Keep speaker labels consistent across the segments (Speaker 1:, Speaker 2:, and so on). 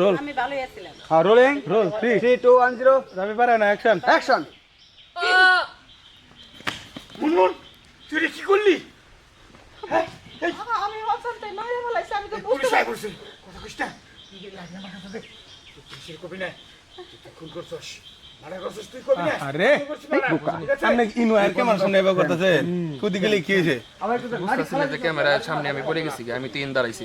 Speaker 1: Role
Speaker 2: আমি ভালোই আছিলাম।
Speaker 3: হ্যাঁ rolling
Speaker 1: roll three
Speaker 3: three two one zero
Speaker 1: Robi পারে না অ্যাকশন
Speaker 3: অ্যাকশন মুনমুন তুই কি করলি? হ্যাঁ
Speaker 2: আমি মায়ের আমি তো বুঝতে
Speaker 3: করছে কথা না? তুই গেলি আগে আমার কাছে দে পুলিশের কবি না? তুই খুন করছস। মারা করছস তুই কবি না?
Speaker 1: আরে
Speaker 3: তুই করছিস মারা, ঠিক আছে?
Speaker 1: সামনে ইনওয়ার ক্যামেরার সামনে এবার করতেছে। কুদি গেলে কি হয়েছে?
Speaker 4: ক্যামেরার সামনে আমি পড়ে গেছি আমি তিন দাঁড়াইছি।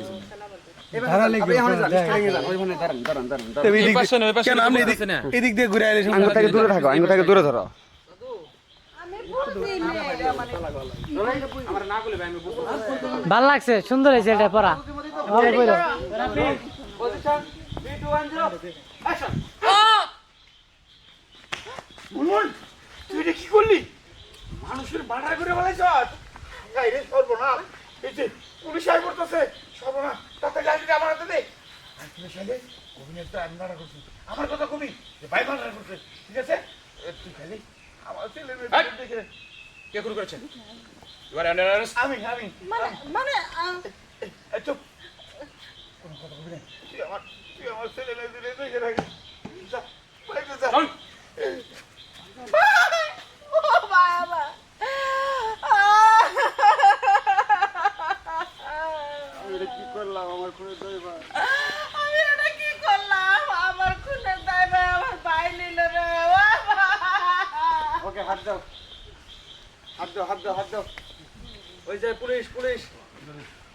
Speaker 1: এদিক দিয়ে ঘুরে আইলে
Speaker 3: আঙ্গ থেকে দূরে থাকো দূরে ধরো
Speaker 2: মানে
Speaker 5: ভালো লাগছে সুন্দর হয়েছে এটা পড়া। ভালো কইরো
Speaker 3: পজিশন 3 2 1 0 অ্যাকশন মুনমুন তুই কি করলি মানুষের বাড়া করে রে সর্বনাশ এই যে পুলিশ আই করতেছে সর্বনাশ তাতে গাড়িটা আমার হাতে দে আর তুমি শালে অভিনেতা আমি মারা করছি। আমার কথা কবি যে ভাই মারা করছে ঠিক আছে? তুই খালি আমার ছেলে মেয়ে দেখে।
Speaker 4: কে শুরু করেছেন under
Speaker 3: আমি আমি
Speaker 2: মানে মানে
Speaker 3: চুপ। কোনো কথা কবি না তুই আমার তুই আমার ছেলে মেয়ে দেখে রাখিস। যা বাইরে যা।
Speaker 2: বাবা
Speaker 3: আমি এটা কি করলাম? আমার খুনে দইবা
Speaker 2: আমি এটা কি করলাম আমার খুনে দাইবে আমার ভাই নিল রে বাবা।
Speaker 3: ওকে হাত দাও। হাত দাও হাত দাও হাত দাও। ওই যে পুলিশ পুলিশ।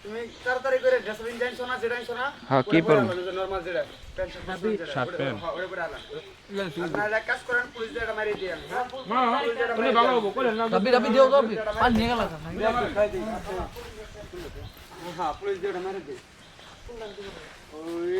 Speaker 3: তুমি তাড়াতাড়ি করে ড্রেসিং জানছো না যেটা জানছো না
Speaker 4: হ্যাঁ, কি পরবো?
Speaker 3: নরমাল যেটা ওরে আলা। আপনারা কাজ করেন পুলিশ যেটা মারি দিয়ে আমি হ্যাঁ? পুলিশ যেটা মারি দিয়ে
Speaker 5: রবি রবি দিও রবি পান নিয়ে গেল
Speaker 3: হ্যাঁ পুলিশ যেটা মারি দিয়ে। ওই